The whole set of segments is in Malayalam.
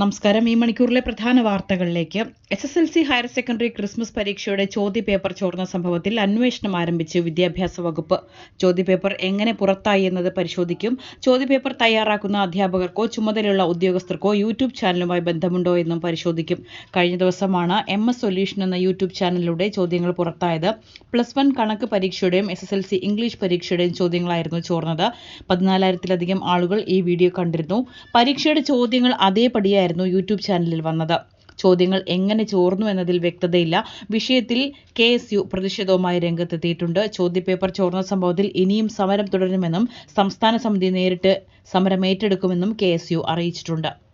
നമസ്കാരം. ഈ മണിക്കൂറിലെ പ്രധാന വാർത്തകളിലേക്ക്. S S L C higher secondary Christmas പരീക്ഷയുടെ ചോദ്യപേപ്പർ ചോർന്ന സംഭവത്തിൽ അന്വേഷണം ആരംഭിച്ചു വിദ്യാഭ്യാസ വകുപ്പ്. ചോദ്യപേപ്പർ എങ്ങനെ പുറത്തായി എന്നത് പരിശോധിക്കും. ചോദ്യപേപ്പർ തയ്യാറാക്കുന്ന അധ്യാപകർക്കോ ചുമതലയുള്ള ഉദ്യോഗസ്ഥർക്കോ യൂട്യൂബ് ചാനലുമായി ബന്ധമുണ്ടോ എന്നും പരിശോധിക്കും. കഴിഞ്ഞ ദിവസമാണ് എം എസ് സൊല്യൂഷൻ എന്ന യൂട്യൂബ് ചാനലിലൂടെ ചോദ്യങ്ങൾ പുറത്തായത്. പ്ലസ് വൺ കണക്ക് പരീക്ഷയുടെയും S S L C English പരീക്ഷയുടെയും ചോദ്യങ്ങളായിരുന്നു ചോർന്നത്. പതിനാലായിരത്തിലധികം ആളുകൾ ഈ വീഡിയോ കണ്ടിരുന്നു. പരീക്ഷയുടെ ചോദ്യങ്ങൾ അതേപടിയായിരുന്നു. യൂട്യൂബ് ചാനലിൽ വന്നത്. ചോദ്യങ്ങൾ എങ്ങനെ ചോർന്നു എന്നതിൽ വ്യക്തതയില്ല. വിഷയത്തിൽ കെ എസ് യു പ്രതിഷേധവുമായി രംഗത്തെത്തിയിട്ടുണ്ട്. ചോദ്യപേപ്പർ ചോർന്ന സംഭവത്തിൽ ഇനിയും സമരം തുടരുമെന്നും സംസ്ഥാന സമിതി നേരിട്ട് സമരം ഏറ്റെടുക്കുമെന്നും കെ എസ് യു അറിയിച്ചിട്ടുണ്ട്.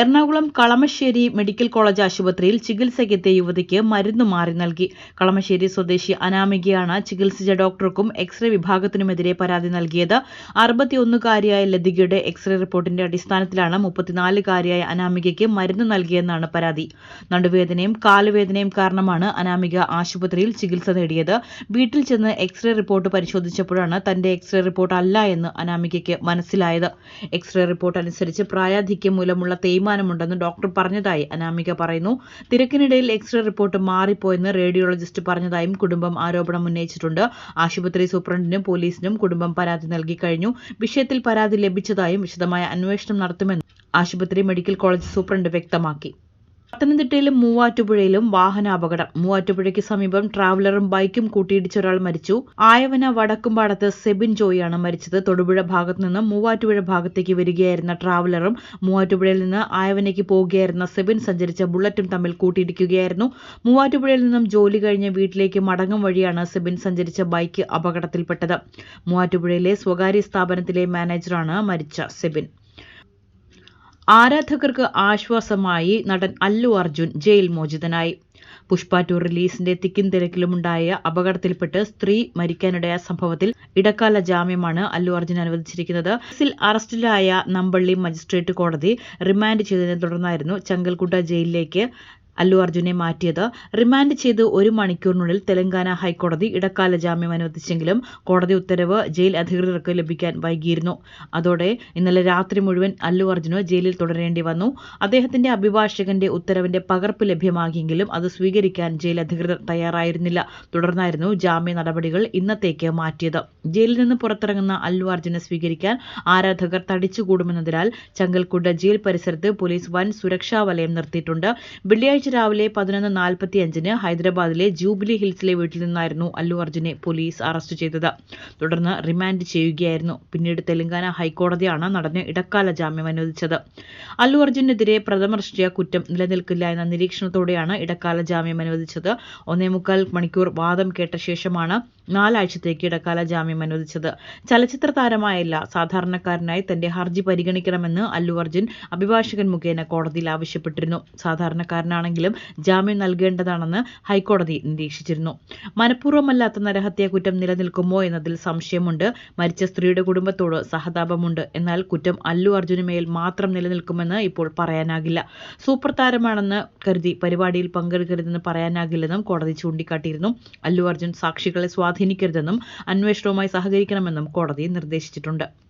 എറണാകുളം കളമശ്ശേരി മെഡിക്കൽ കോളേജ് ആശുപത്രിയിൽ ചികിത്സയ്ക്കെത്തിയ യുവതിക്ക് മരുന്ന് മാറി നൽകി. കളമശ്ശേരി സ്വദേശി അനാമികയാണ് ചികിത്സിച്ച ഡോക്ടർക്കും എക്സ്റേ വിഭാഗത്തിനുമെതിരെ പരാതി നൽകിയത്. അറുപത്തിയൊന്നുകാരിയായ ലതികയുടെ എക്സ്റേ റിപ്പോർട്ടിന്റെ അടിസ്ഥാനത്തിലാണ് മുപ്പത്തിനാലുകാരിയായ അനാമികയ്ക്ക് മരുന്ന് നൽകിയെന്നാണ് പരാതി. നടുവേദനയും കാലുവേദനയും കാരണമാണ് അനാമിക ആശുപത്രിയിൽ ചികിത്സ നേടിയത്. വീട്ടിൽ ചെന്ന് എക്സ്റേ റിപ്പോർട്ട് പരിശോധിച്ചപ്പോഴാണ് തന്റെ എക്സ്റേ റിപ്പോർട്ട് അല്ല എന്ന് അനാമികയ്ക്ക് മനസ്സിലായത്. എക്സ്റേ റിപ്പോർട്ട് അനുസരിച്ച് പ്രായാധിക്യം മൂലമുള്ള തേയ്മാനമുണ്ടെന്ന് ഡോക്ടർ പറഞ്ഞതായി അനാമിക പറയുന്നു. തിരക്കിനിടയിൽ എക്സ്റേ റിപ്പോർട്ട് മാറിപ്പോയെന്ന് റേഡിയോളജിസ്റ്റ് പറഞ്ഞതായും കുടുംബം ആരോപണം ഉന്നയിച്ചിട്ടുണ്ട്. ആശുപത്രി സൂപ്രണ്ടിനും പോലീസിനും കുടുംബം പരാതി നൽകി കഴിഞ്ഞു. വിഷയത്തിൽ പരാതി ലഭിച്ചതായും വിശദമായ അന്വേഷണം നടത്തുമെന്നും ആശുപത്രി മെഡിക്കൽ കോളേജ് സൂപ്രണ്ട് വ്യക്തമാക്കി. പത്തനംതിട്ടയിലും മൂവാറ്റുപുഴയിലും വാഹനാപകടം. മൂവാറ്റുപുഴയ്ക്ക് സമീപം ട്രാവലറും ബൈക്കും കൂട്ടിയിടിച്ച ഒരാൾ മരിച്ചു. ആയവന വടക്കുംപാടത്ത് സെബിൻ ജോയിയാണ് മരിച്ചത്. തൊടുപുഴ ഭാഗത്തു നിന്ന് മൂവാറ്റുപുഴ ഭാഗത്തേക്ക് വരികയായിരുന്ന ട്രാവലറും മൂവാറ്റുപുഴയിൽ നിന്ന് ആയവനയ്ക്ക് പോകുകയായിരുന്ന സെബിൻ സഞ്ചരിച്ച ബുള്ളറ്റും തമ്മിൽ കൂട്ടിയിടിക്കുകയായിരുന്നു. മൂവാറ്റുപുഴയിൽ നിന്നും ജോലി കഴിഞ്ഞ് വീട്ടിലേക്ക് മടങ്ങും വഴിയാണ് സെബിൻ സഞ്ചരിച്ച ബൈക്ക് അപകടത്തിൽപ്പെട്ടത്. മൂവാറ്റുപുഴയിലെ സ്വകാര്യ സ്ഥാപനത്തിലെ മാനേജറാണ് മരിച്ച സെബിൻ. ആരാധകർക്ക് ആശ്വാസമായി നടൻ അല്ലു അർജുൻ ജയിൽ മോചിതനായി. പുഷ്പ ടു റിലീസിന്റെ തിക്കും തിരക്കിലുമുണ്ടായ അപകടത്തിൽപ്പെട്ട് സ്ത്രീ മരിക്കാനിടയായ സംഭവത്തിൽ ഇടക്കാല ജാമ്യമാണ് അല്ലു അർജുൻ അനുവദിച്ചിരിക്കുന്നത്. കേസിൽ അറസ്റ്റിലായ നമ്പള്ളി മജിസ്ട്രേറ്റ് കോടതി റിമാൻഡ് ചെയ്തതിനെ തുടർന്നായിരുന്നു ചങ്കൽക്കുട്ട ജയിലിലേക്ക് അല്ലു അർജുനെ മാറ്റിയത്. റിമാൻഡ് ചെയ്ത് ഒരു മണിക്കൂറിനുള്ളിൽ തെലങ്കാന ഹൈക്കോടതി ഇടക്കാല ജാമ്യം അനുവദിച്ചെങ്കിലും കോടതി ഉത്തരവ് ജയിൽ അധികൃതർക്ക് ലഭിക്കാൻ വൈകിയിരുന്നു. അതോടെ ഇന്നലെ രാത്രി മുഴുവൻ അല്ലു അർജുന് ജയിലിൽ തുടരേണ്ടി വന്നു. അദ്ദേഹത്തിന്റെ അഭിഭാഷകന്റെ ഉത്തരവിന്റെ പകർപ്പ് ലഭ്യമാകിയെങ്കിലും അത് സ്വീകരിക്കാൻ ജയിൽ അധികൃതർ തയ്യാറായിരുന്നില്ല. തുടർന്നായിരുന്നു ജാമ്യ നടപടികൾ ഇന്നത്തേക്ക് മാറ്റിയത്. ജയിലിൽ നിന്ന് പുറത്തിറങ്ങുന്ന അല്ലു അർജുനെ സ്വീകരിക്കാൻ ആരാധകർ തടിച്ചുകൂടുമെന്നതിനാൽ ചങ്കൽക്കുണ്ട് ജയിൽ പരിസരത്ത് പോലീസ് വൻ സുരക്ഷാ വലയം നിർത്തിയിട്ടുണ്ട്. വെള്ളിയാഴ്ച വെള്ളിയാഴ്ച രാവിലെ പതിനൊന്ന് നാൽപ്പത്തി അഞ്ചിന് ഹൈദരാബാദിലെ ജൂബിലി ഹിൽസിലെ വീട്ടിൽ നിന്നായിരുന്നു അല്ലു അർജുനെ പോലീസ് അറസ്റ്റ് ചെയ്തത്. തുടർന്ന് റിമാൻഡ് ചെയ്യുകയായിരുന്നു. പിന്നീട് തെലങ്കാന ഹൈക്കോടതിയാണ് നടന് ഇടക്കാല ജാമ്യം അനുവദിച്ചത്. അല്ലു അർജുനെതിരെ പ്രഥമദൃഷ്ട്യാ കുറ്റം നിലനിൽക്കില്ല എന്ന നിരീക്ഷണത്തോടെയാണ് ഇടക്കാല ജാമ്യം അനുവദിച്ചത്. ഒന്നേ മുക്കാൽ മണിക്കൂർ വാദം കേട്ട ശേഷമാണ് നാലാഴ്ചത്തേക്ക് ഇടക്കാല ജാമ്യം അനുവദിച്ചത്. ചലച്ചിത്ര താരമായല്ല സാധാരണക്കാരനായി തന്റെ ഹർജി പരിഗണിക്കണമെന്ന് അല്ലു അർജുൻ അഭിഭാഷകൻ മുഖേന കോടതിയിൽ ആവശ്യപ്പെട്ടിരുന്നു. സാധാരണക്കാരനാണെങ്കിലും ജാമ്യം നൽകേണ്ടതാണെന്ന് ഹൈക്കോടതി നിരീക്ഷിച്ചിരുന്നു. മനഃപൂർവമല്ലാത്ത നരഹത്യാ കുറ്റം നിലനിൽക്കുമോ എന്നതിൽ സംശയമുണ്ട്. മരിച്ച സ്ത്രീയുടെ കുടുംബത്തോട് സഹതാപമുണ്ട്. എന്നാൽ കുറ്റം അല്ലു അർജുനുമേൽ മാത്രം നിലനിൽക്കുമെന്ന് ഇപ്പോൾ പറയാനാകില്ല. സൂപ്പർ താരമാണെന്ന് കരുതി പരിപാടിയിൽ പങ്കെടുക്കരുതെന്ന് പറയാനാകില്ലെന്നും കോടതി ചൂണ്ടിക്കാട്ടിയിരുന്നു. അല്ലു അർജുൻ സാക്ഷികളെ സ്വാധീനിക്കരുതെന്നും അന്വേഷണവുമായി സഹകരിക്കണമെന്നും കോടതി നിർദ്ദേശിച്ചിട്ടുണ്ട്.